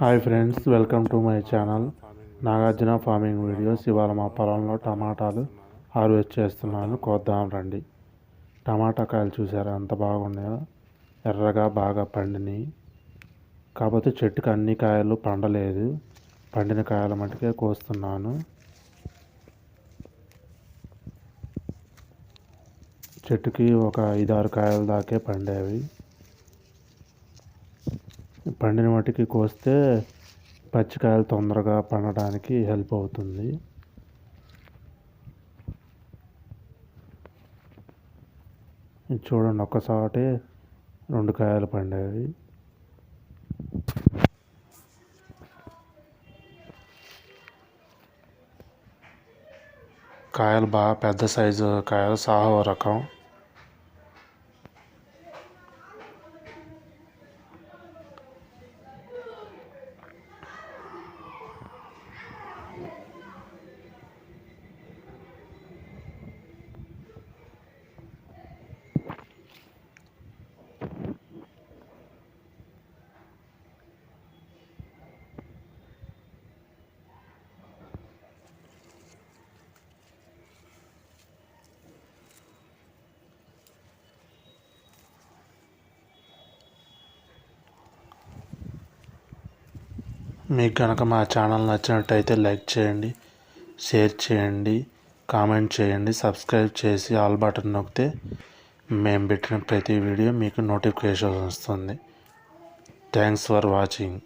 Hi friends welcome to my channel. Nagarjuna farming videos. ఇవాళ మా పొలంలో టమాటాలు హార్వెస్ట్ చేస్తున్నాను. కోద్దాం రండి. టమాటా కాయలు చూసారా? ఎంత బాగున్నాయో. ఎర్రగా బాగా పండినాయి. కాకపోతే చెట్టుకి అన్ని కాయలు పండలేదు. పండిన కాయల మటుకే కోస్తున్నాను. చెట్టుకి ఒక ఐదారు కాయల దాకే పండేవి. పండిన వాటికి కోస్తే పచ్చికాయలు తొందరగా పండడానికి హెల్ప్ అవుతుంది. చూడండి ఒక్కసారి రెండు కాయలు పండేవి కాయలు బాగా పెద్ద సైజు కాయలు సాహో రకం. మీకు కనుక మా ఛానల్ నచ్చినట్టయితే లైక్ చేయండి షేర్ చేయండి కామెంట్ చేయండి సబ్స్క్రైబ్ చేసి ఆల్ బటన్ నొక్కితే మేము పెట్టిన ప్రతి వీడియో మీకు నోటిఫికేషన్ వస్తుంది. Thanks for watching.